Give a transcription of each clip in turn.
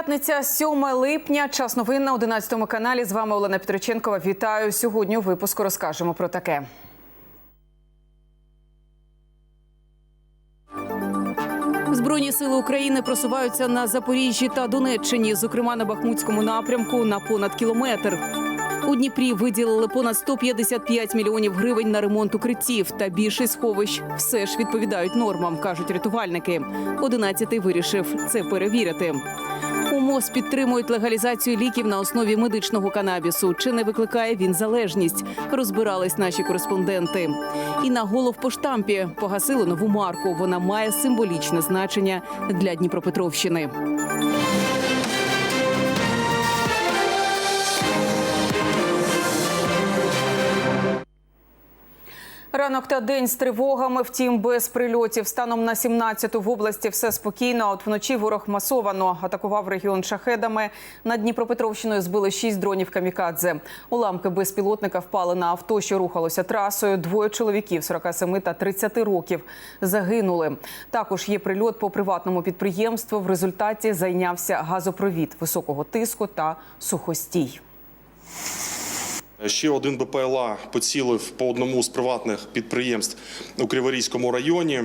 П'ятниця 7 липня. Час новин на 11 каналі. З вами Олена Петриченкова. Вітаю. Сьогодні у випуску розкажемо про таке. Збройні сили України просуваються на Запоріжжі та Донеччині, зокрема на Бахмутському напрямку на понад кілометр. У Дніпрі виділили понад 155 мільйонів гривень на ремонт укриттів та більшість сховищ все ж відповідають нормам, кажуть рятувальники. Одинадцятий вирішив це перевірити. МОЗ підтримують легалізацію ліків на основі медичного канабісу. Чи не викликає він залежність? Розбирались наші кореспонденти. І на голов по штампі погасили нову марку. Вона має символічне значення для Дніпропетровщини. Ранок та день з тривогами, втім без прильотів. Станом на 17-ту в області все спокійно. а От вночі ворог масовано атакував регіон шахедами. Над Дніпропетровщиною збили шість дронів камікадзе. Уламки безпілотника впали на авто, що рухалося трасою. Двоє чоловіків 47 та 30 років загинули. Також є прильот по приватному підприємству. В результаті зайнявся газопровід високого тиску та сухостій. Ще один БПЛА поцілив по одному з приватних підприємств у Криворізькому районі.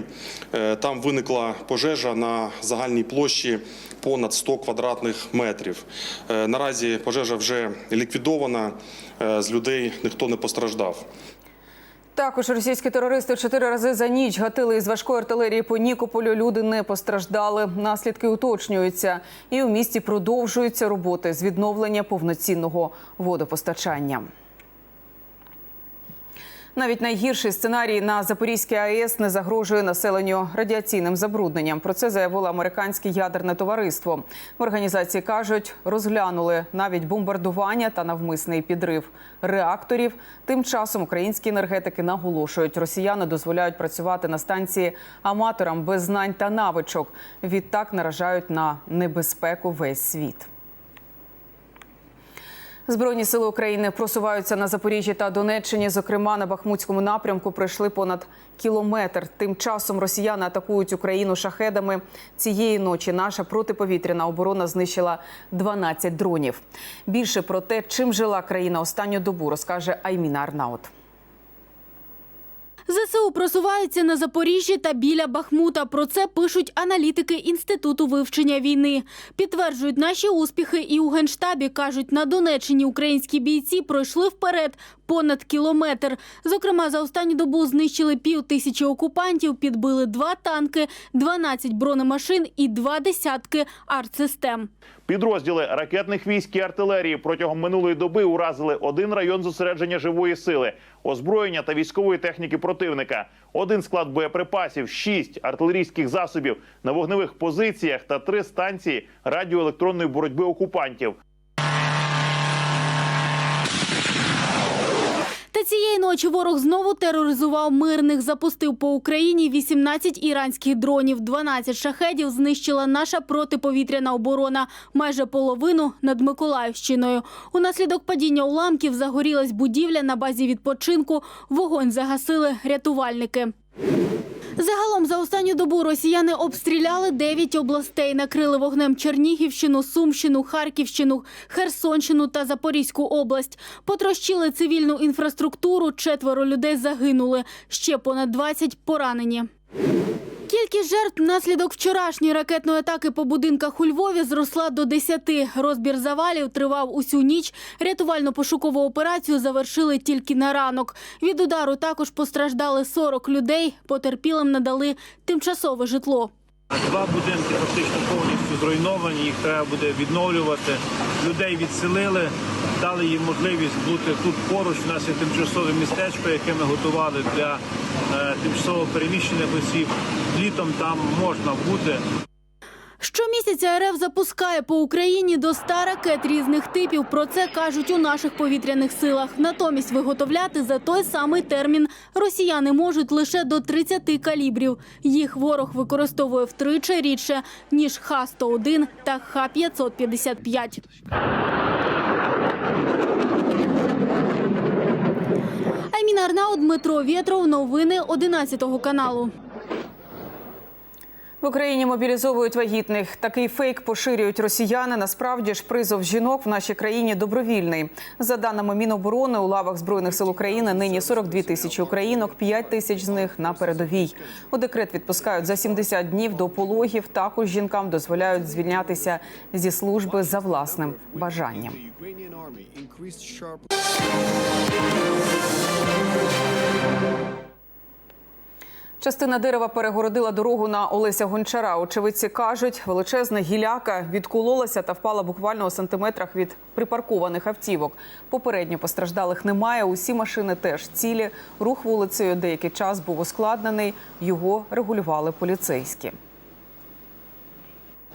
Е, Там виникла пожежа на загальній площі понад 100 квадратних метрів. Е, Наразі пожежа вже ліквідована, е, з людей ніхто не постраждав. Також російські терористи чотири рази за ніч гатили із важкої артилерії по Нікополю. Люди не постраждали. Наслідки уточнюються, і у місті продовжуються роботи з відновлення повноцінного водопостачання. Навіть найгірший сценарій на Запорізькій АЕС не загрожує населенню радіаційним забрудненням. Про це заявило американське ядерне товариство. В організації кажуть, розглянули навіть бомбардування та навмисний підрив реакторів. Тим часом українські енергетики наголошують, росіяни дозволяють працювати на станції аматорам без знань та навичок. Відтак наражають на небезпеку весь світ. Збройні сили України просуваються на Запоріжжі та Донеччині. Зокрема, на Бахмутському напрямку пройшли понад кілометр. Тим часом росіяни атакують Україну шахедами. Цієї ночі наша протиповітряна оборона знищила 12 дронів. Більше про те, чим жила країна останню добу, розкаже Айміна Арнаут. ЗСУ просуваються на Запоріжжі та біля Бахмута. Про це пишуть аналітики Інституту вивчення війни. Підтверджують наші успіхи і у Генштабі. Кажуть, на Донеччині українські бійці пройшли вперед понад кілометр. Зокрема, за останню добу знищили пів тисячі окупантів, підбили два танки, 12 бронемашин і два десятки артсистем. Підрозділи ракетних військ і артилерії протягом минулої доби уразили один район зосередження живої сили, озброєння та військової техніки противника, один склад боєприпасів, шість артилерійських засобів на вогневих позиціях та три станції радіоелектронної боротьби окупантів. Цієї ночі ворог знову тероризував мирних. Запустив по Україні 18 іранських дронів, 12 шахедів знищила наша протиповітряна оборона. Майже половину над Миколаївщиною. Унаслідок падіння уламків загорілась будівля на базі відпочинку. Вогонь загасили рятувальники. Загалом за останню добу росіяни обстріляли 9 областей, накрили вогнем Чернігівщину, Сумщину, Харківщину, Херсонщину та Запорізьку область. Потрощили цивільну інфраструктуру, четверо людей загинули, ще понад 20 поранені. Кількість жертв внаслідок вчорашньої ракетної атаки по будинках у Львові зросла до 10. Розбір завалів тривав усю ніч. Рятувально-пошукову операцію завершили тільки на ранок. Від удару також постраждали 40 людей. Потерпілим надали тимчасове житло. Два будинки фактично повністю зруйновані, їх треба буде відновлювати. Людей відселили, дали їм можливість бути тут поруч. У нас є тимчасове містечко, яке ми готували для е, тимчасово переміщених осіб. Літом там можна бути. Щомісяця РФ запускає по Україні до 100 ракет різних типів. Про це кажуть у наших повітряних силах. Натомість виготовляти за той самий термін росіяни можуть лише до 30 калібрів. Їх ворог використовує втричі рідше ніж Х-101 та Х-555. Айміна Арнаут, Дмитро Вєтров. Новини 11 каналу. В Україні мобілізовують вагітних. Такий фейк поширюють росіяни. Насправді ж призов жінок в нашій країні добровільний. За даними Міноборони, у лавах збройних сил України нині 42 тисячі українок, 5 тисяч з них на передовій. У декрет відпускають за 70 днів до пологів. Також жінкам дозволяють звільнятися зі служби за власним бажанням. Частина дерева перегородила дорогу на Олеся Гончара. Очевидці кажуть, величезна гіляка відкололася та впала буквально у сантиметрах від припаркованих автівок. Попередньо постраждалих немає. Усі машини теж цілі. Рух вулицею деякий час був ускладнений. Його регулювали поліцейські.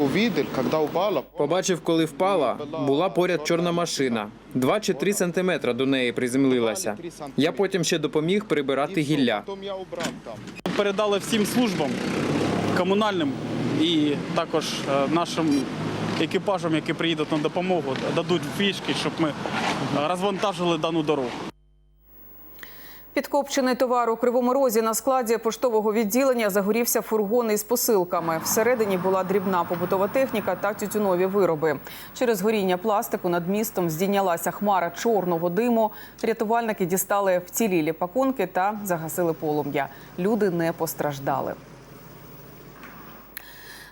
Увидел, когда упала. Побачив, коли впала, була поряд чорна машина. Два чи три сантиметра до неї приземлилася. Я потім ще допоміг прибирати гілля. Передали всім службам комунальним і також е, нашим екіпажам, які приїдуть на допомогу, дадуть фішки, щоб ми е, розвантажили дану дорогу. Підкопчений товар у Кривому Розі на складі поштового відділення загорівся фургон із посилками. Всередині була дрібна побутова техніка та тютюнові вироби. Через горіння пластику над містом здійнялася хмара чорного диму. Рятувальники дістали вцілілі пакунки та загасили полум'я. Люди не постраждали.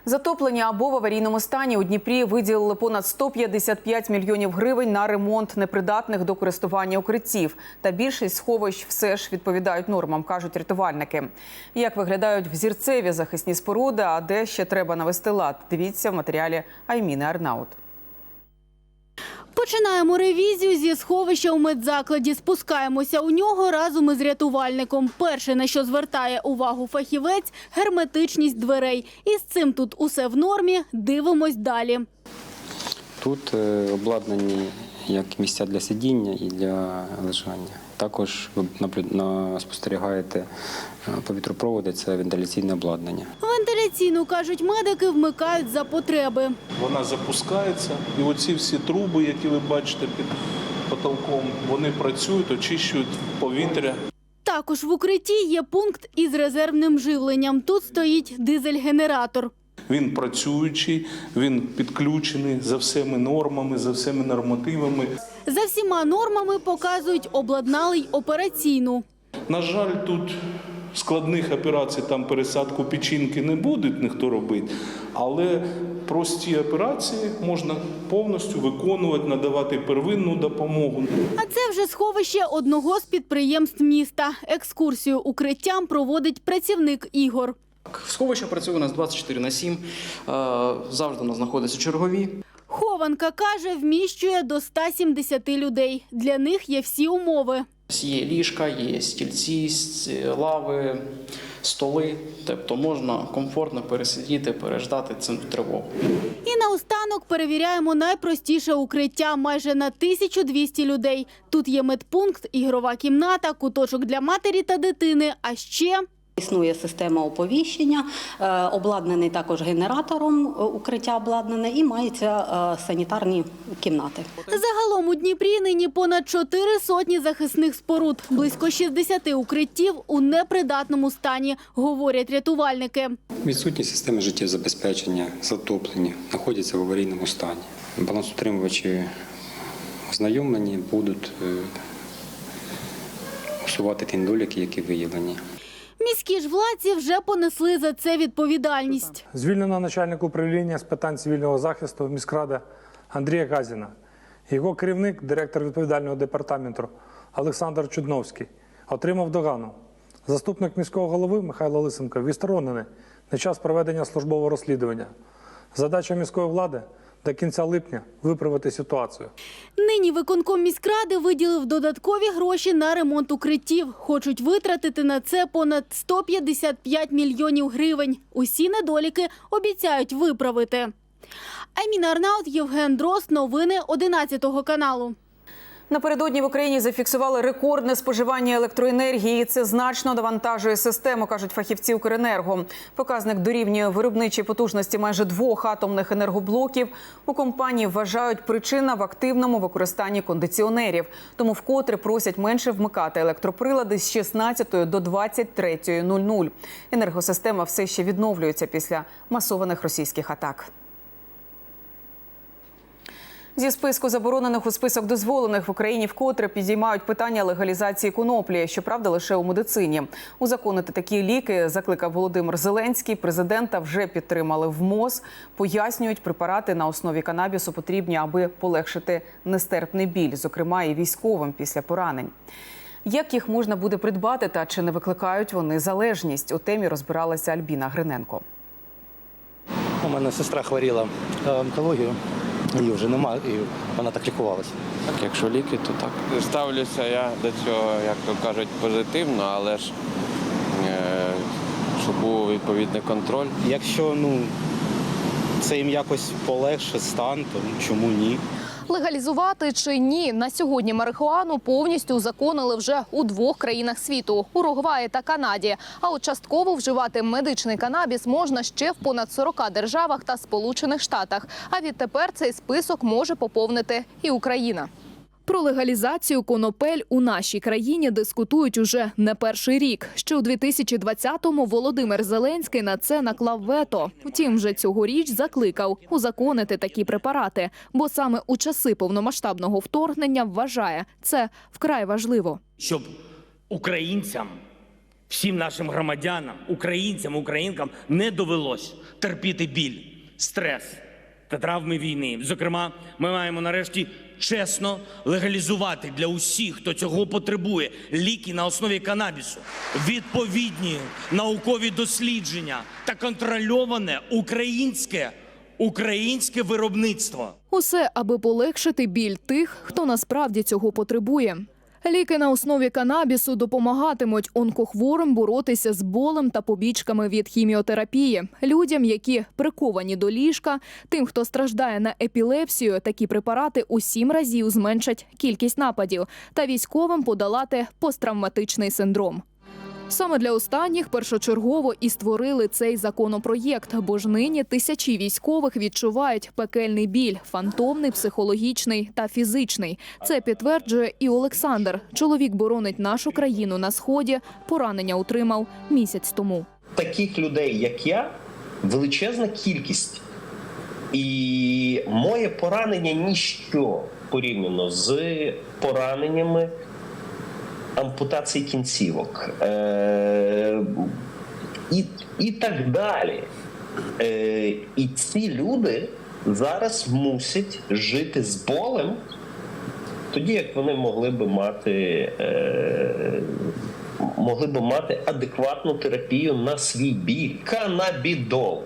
Затоплені або в аварійному стані у Дніпрі виділили понад 155 мільйонів гривень на ремонт непридатних до користування укриттів. Та більшість сховищ все ж відповідають нормам, кажуть рятувальники. Як виглядають взірцеві захисні споруди, а де ще треба навести лад? Дивіться в матеріалі Айміни Арнаут. Починаємо ревізію зі сховища у медзакладі. Спускаємося у нього разом із рятувальником. Перше, на що звертає увагу фахівець – герметичність дверей. І з цим тут усе в нормі. Дивимось далі. Тут е, обладнані як місця для сидіння і для лежання. Також ви на- спостерігаєте е, повітропроводи, це вентиляційне обладнання. Вентиляційну, кажуть медики, вмикають за потреби. вона запускається, і оці всі труби, які ви бачите під потолком, вони працюють, очищують повітря. Також в укритті є пункт із резервним живленням. Тут стоїть дизель-генератор. Він працюючий, він підключений за всіми нормами, за всіми нормативами. За всіма нормами показують, обладнали й операційну. На жаль, тут складних операцій, там пересадку печінки не буде ніхто робити, але прості операції можна повністю виконувати, надавати первинну допомогу. А це вже сховище одного з підприємств міста. Екскурсію укриттям проводить працівник Ігор. Сховище працює у нас 24 на 7. е, Завжди у нас знаходяться чергові. Хованка каже, вміщує до 170 людей. Для них є всі умови. Є ліжка, є стільці, лави, столи. Тобто можна комфортно пересидіти, переждати цю тривогу. І наостанок перевіряємо найпростіше укриття майже на 1200 людей. Тут є медпункт, ігрова кімната, куточок для матері та дитини. А ще Існує система оповіщення, е, обладнаний також генератором е, укриття обладнане і маються е, санітарні кімнати. загалом у Дніпрі нині понад 4 сотні захисних споруд, близько 60 укриттів у непридатному стані, говорять рятувальники. Відсутні системи життєзабезпечення, затоплені, знаходяться в аварійному стані. Балансотримувачі ознайомлені будуть усувати ті недоліки, які виявлені. Міські ж владці вже понесли за це відповідальність. Звільнено начальник управління з питань цивільного захисту міськради Андрія Газіна. Його керівник, директор відповідального департаменту Олександр Чудновський, отримав догану. Заступник міського голови Михайло Лисенко відсторонений на час проведення службового розслідування. Задача міської влади до кінця липня виправити ситуацію. Нині виконком міськради виділив додаткові гроші на ремонт укриттів. Хочуть витратити на це понад 155 мільйонів гривень. Усі недоліки обіцяють виправити. Айміна Арнаут, Євген Дрозд. Новини 11 каналу. Напередодні в Україні зафіксували рекордне споживання електроенергії. Це значно навантажує систему, кажуть фахівці Укренерго. Показник дорівнює виробничій потужності майже двох атомних енергоблоків. У компанії вважають причина в активному використанні кондиціонерів. Тому вкотре просять менше вмикати електроприлади з 16 до 23.00. Енергосистема все ще відновлюється після масованих російських атак. Зі списку заборонених у список дозволених в Україні вкотре підіймають питання легалізації коноплі, щоправда, лише у медицині. Узаконити такі ліки закликав Володимир Зеленський. Президента вже підтримали в МОЗ. Пояснюють, препарати на основі канабісу потрібні, аби полегшити нестерпний біль, зокрема і військовим після поранень. Як їх можна буде придбати та чи не викликають вони залежність? У темі розбиралася Альбіна Гриненко. У мене сестра хворіла е, онкологію, її вже немає, і вона так лікувалася. Так, якщо ліки, то так. Ставлюся я до цього, як то кажуть, позитивно, але ж е, щоб був відповідний контроль. Якщо ну, це їм якось полегше стан, то чому ні? Легалізувати чи ні на сьогодні марихуану повністю узаконили вже у двох країнах світу Уругваї та Канаді. А от частково вживати медичний канабіс можна ще в понад 40 державах та Сполучених Штатах. А відтепер цей список може поповнити і Україна. Про легалізацію конопель у нашій країні дискутують уже не перший рік. Ще у 2020-му Володимир Зеленський на це наклав вето. Втім, вже цьогоріч закликав узаконити такі препарати, бо саме у часи повномасштабного вторгнення вважає це вкрай важливо. щоб українцям, всім нашим громадянам, українцям, українкам не довелось терпіти біль, стрес та травми війни. Зокрема, ми маємо нарешті чесно легалізувати для усіх, хто цього потребує, ліки на основі канабісу, відповідні наукові дослідження та контрольоване українське, українське виробництво. Усе, аби полегшити біль тих, хто насправді цього потребує. Ліки на основі канабісу допомагатимуть онкохворим боротися з болем та побічками від хіміотерапії. Людям, які приковані до ліжка, тим, хто страждає на епілепсію, такі препарати у сім разів зменшать кількість нападів та військовим подолати посттравматичний синдром. Саме для останніх першочергово і створили цей законопроєкт, бо ж нині тисячі військових відчувають пекельний біль, фантомний, психологічний та фізичний. Це підтверджує і Олександр. Чоловік боронить нашу країну на сході. Поранення отримав місяць тому. таких людей, як я, величезна кількість. І моє поранення ніщо порівняно з пораненнями ампутації кінцівок е- і, і так далі. Е- і ці люди зараз мусять жити з болем, тоді як вони могли би мати. Е- могли б мати адекватну терапію на свій біль. Канабідол.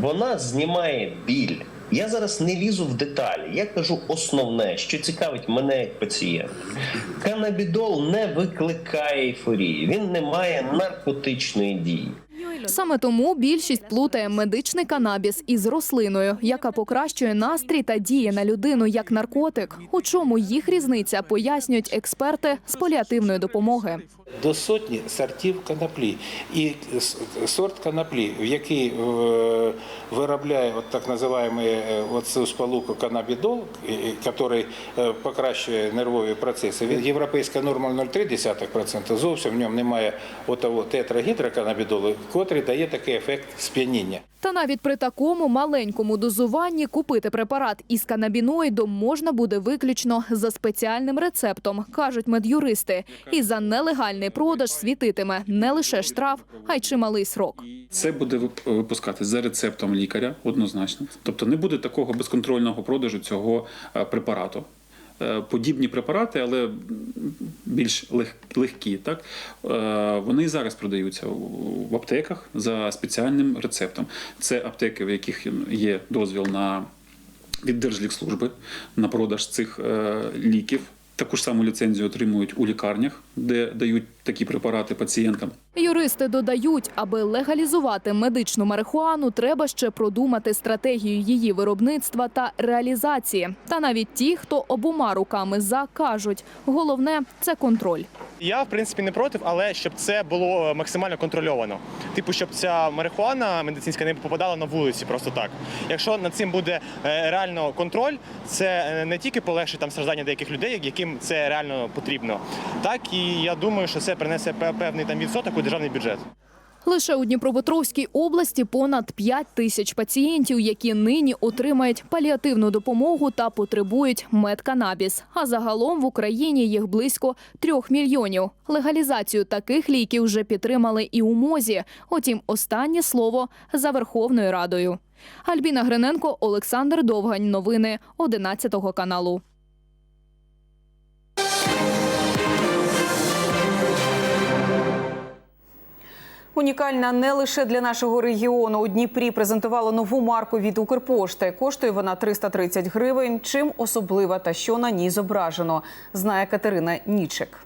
Вона знімає біль. Я зараз не лізу в деталі. Я кажу основне, що цікавить мене як пацієнта. Канабідол не викликає ейфорії, він не має наркотичної дії. Саме тому більшість плутає медичний канабіс із рослиною, яка покращує настрій та діє на людину як наркотик. У чому їх різниця, пояснюють експерти з паліативної допомоги. До сотні сортів коноплі. І сорт коноплі, який е, виробляє от так називаємо е, сполуку канабідол, який е, покращує нервові процеси. Він- Європейська норма 0,3%, зовсім в ньому немає отого тетрагідроканабідолу, котрий дає такий ефект сп'яніння. Та навіть при такому маленькому дозуванні купити препарат із канабіноїдом можна буде виключно за спеціальним рецептом, кажуть медюристи. І за нелегальний продаж світитиме не лише штраф, а й чималий срок. Це буде випускати за рецептом лікаря однозначно. Тобто не буде такого безконтрольного продажу цього е, препарату. Е, Подібні препарати, але більш легкі, так е, вони і зараз продаються в аптеках за спеціальним рецептом. Це аптеки, в яких є дозвіл на від Держлікслужби на продаж цих е, ліків. Таку ж саму ліцензію отримують у лікарнях, де дають такі препарати пацієнтам. Юристи додають, аби легалізувати медичну марихуану, треба ще продумати стратегію її виробництва та реалізації. Та навіть ті, хто обома руками за кажуть, головне це контроль. Я в принципі не проти, але щоб це було максимально контрольовано. Типу, щоб ця марихуана медицинська не попадала на вулиці просто так. Якщо над цим буде е, реально контроль, це е, не тільки полегшить там страждання деяких людей, яким це реально потрібно, так і я думаю, що це принесе певний там відсоток у державний бюджет. Лише у Дніпропетровській області понад 5 тисяч пацієнтів, які нині отримають паліативну допомогу та потребують медканабіс. А загалом в Україні їх близько трьох мільйонів. Легалізацію таких ліків вже підтримали і у МОЗі. Утім, останнє слово за Верховною Радою. Альбіна Гриненко, Олександр Довгань. Новини 11 каналу. Унікальна не лише для нашого регіону. У Дніпрі презентували нову марку від Укрпошти. Коштує вона 330 гривень. Чим особлива та що на ній зображено, знає Катерина Нічик.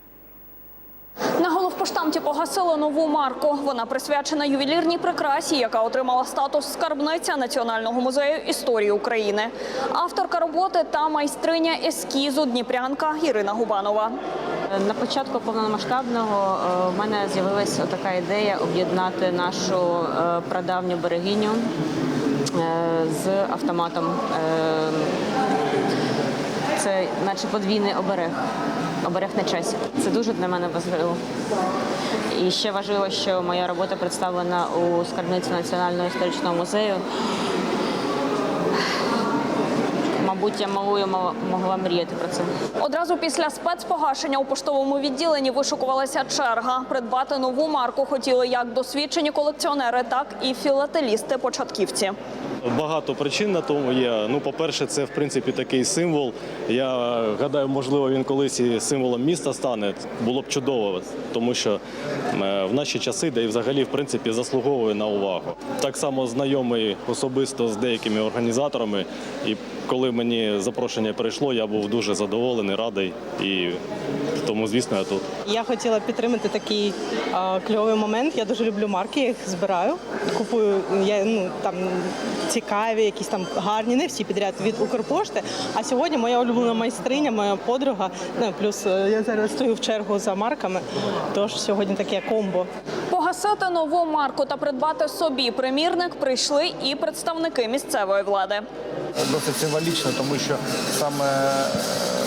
На головпоштамті погасили нову марку. Вона присвячена ювелірній прикрасі, яка отримала статус скарбниця Національного музею історії України. Авторка роботи та майстриня ескізу Дніпрянка Ірина Губанова. На початку повномасштабного е, в мене з'явилася така ідея об'єднати нашу е, прадавню берегиню е, з автоматом. Це наче подвійний оберег, оберег на часі. Це дуже для мене важливо. І ще важливо, що моя робота представлена у скарбниці Національного історичного музею. Мабуть, я малою мо- могла мріяти про це. Одразу після спецпогашення у поштовому відділенні вишукувалася черга. Придбати нову марку хотіли як досвідчені колекціонери, так і філателісти-початківці. Багато причин на тому є. Ну, по-перше, це в принципі такий символ. Я гадаю, можливо, він колись і символом міста стане. Було б чудово, тому що е, в наші часи, де і взагалі в принципі заслуговує на увагу. Так само знайомий особисто з деякими організаторами. І коли мені запрошення прийшло, я був дуже задоволений, радий і тому, звісно, я тут. Я хотіла підтримати такий а, кльовий момент. Я дуже люблю марки, я їх збираю. Купую я ну там цікаві, якісь там гарні, не всі підряд від Укрпошти. А сьогодні моя улюблена майстриня, моя подруга. Ну плюс е, я зараз стою в чергу за марками. Тож сьогодні таке комбо. Погасити нову марку та придбати собі примірник прийшли і представники місцевої влади. Досить символічно, тому що саме е,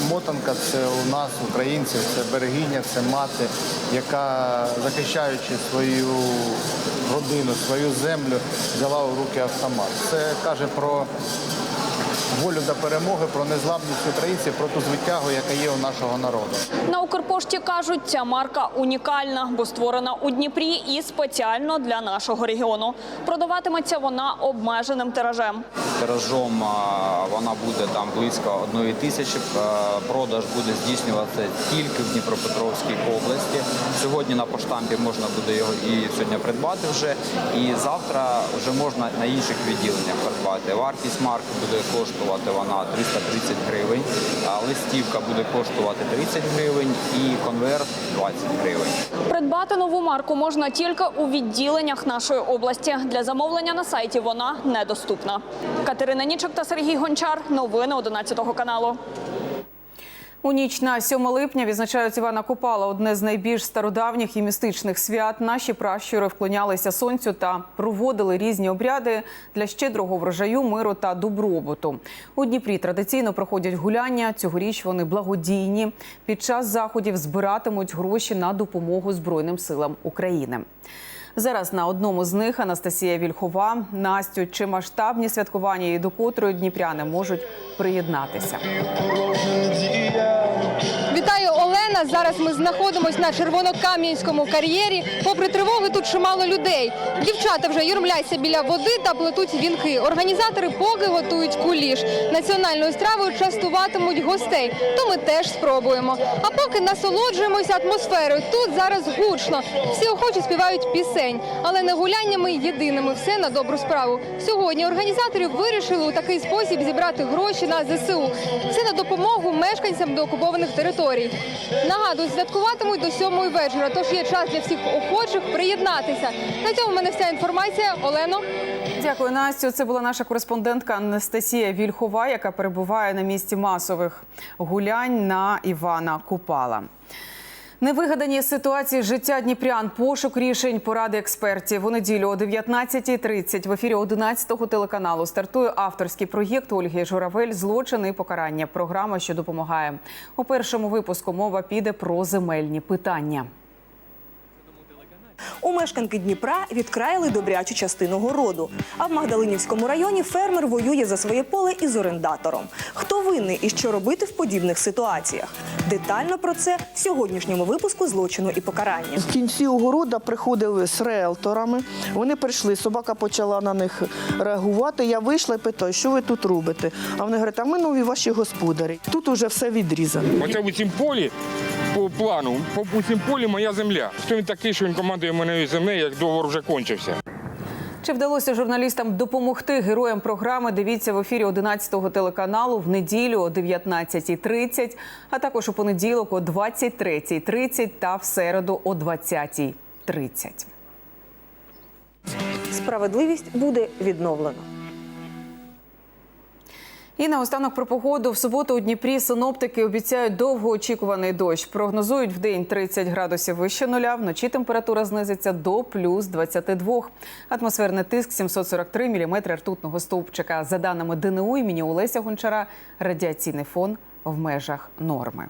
мотанка це у нас, українців, це берегиня, це мати, яка захищаючи свою родину, свою землю, взяла у руки автомат. Це каже про волю до перемоги, про незламність українців, про ту звитягу, яка є у нашого народу. На Укрпошті кажуть, ця марка унікальна, бо створена у Дніпрі і спеціально для нашого регіону. Продаватиметься вона обмеженим тиражем. Тиражом вона буде там близько одної тисячі. Е, Продаж буде здійснюватися тільки в Дніпропетровській області. Сьогодні на поштампі можна буде його і сьогодні придбати вже. І завтра вже можна на інших відділеннях придбати. Вартість марки буде коштувати вона 330 гривень, листівка буде коштувати 30 гривень і конверт 20 гривень. Придбати нову марку можна тільки у відділеннях нашої області. Для замовлення на сайті вона недоступна. Катерина Нічок та Сергій Гончар. Новини 11 каналу. У ніч на 7 липня відзначають Івана Купала, одне з найбільш стародавніх і містичних свят. Наші пращури вклонялися сонцю та проводили різні обряди для щедрого врожаю, миру та добробуту. У Дніпрі традиційно проходять гуляння. Цьогоріч вони благодійні. Під час заходів збиратимуть гроші на допомогу Збройним силам України. Зараз на одному з них Анастасія Вільхова. Настю, чи масштабні святкування і до котрої дніпряни можуть приєднатися. Вітаю, Олена. Зараз ми знаходимося на червонокам'янському кар'єрі. Попри тривоги, тут чимало людей. Дівчата вже юрмляться біля води та плетуть вінки. Організатори поки готують куліш. Національною стравою частуватимуть гостей. То ми теж спробуємо. А поки насолоджуємося атмосферою. Тут зараз гучно. Всі охочі співають пісень, але не гуляннями єдиними. Все на добру справу. Сьогодні організатори вирішили у такий спосіб зібрати гроші на ЗСУ. Це на допомогу мешканцям деокупованих територій. Нагадую, святкуватимуть до сьомої вечора. Тож є час для всіх охочих приєднатися. На цьому в мене вся інформація. Олено. Дякую, Настю. Це була наша кореспондентка Анастасія Вільхова, яка перебуває на місці масових гулянь на Івана Купала. Невигадані ситуації життя дніпрян, пошук рішень, поради експертів. У неділю о 19.30 в ефірі 11-го телеканалу стартує авторський проєкт Ольги Журавель Злочини і покарання. Програма, що допомагає. У першому випуску мова піде про земельні питання. У мешканки Дніпра відкраїли добрячу частину городу. А в Магдалинівському районі фермер воює за своє поле із орендатором. Хто винний і що робити в подібних ситуаціях? Детально про це в сьогоднішньому випуску злочину і покарання. В кінці огорода приходили з реелторами. Вони прийшли, собака почала на них реагувати. Я вийшла і питаю, що ви тут робите? А вони говорять, а ми нові ваші господарі. Тут уже все відрізано. Оце у цім полі по плану, по у цім полі моя земля. Хто він такий, що він командує мене землі, як договор вже кончився? Чи вдалося журналістам допомогти героям програми? Дивіться в ефірі 11-го телеканалу в неділю о 19.30, а також у понеділок о 23.30 та в середу о 20.30. Справедливість буде відновлено. І наостанок про погоду. В суботу у Дніпрі синоптики обіцяють довгоочікуваний дощ. Прогнозують в день 30 градусів вище нуля, вночі температура знизиться до плюс 22. Атмосферний тиск 743 міліметри ртутного стовпчика. За даними ДНУ імені Олеся Гончара, радіаційний фон в межах норми.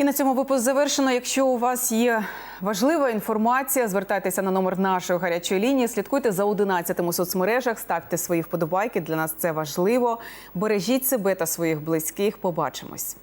І на цьому випуск завершено. Якщо у вас є важлива інформація, звертайтеся на номер нашої гарячої лінії. Слідкуйте за 11 у соцмережах, ставте свої вподобайки. Для нас це важливо. Бережіть себе та своїх близьких. Побачимось.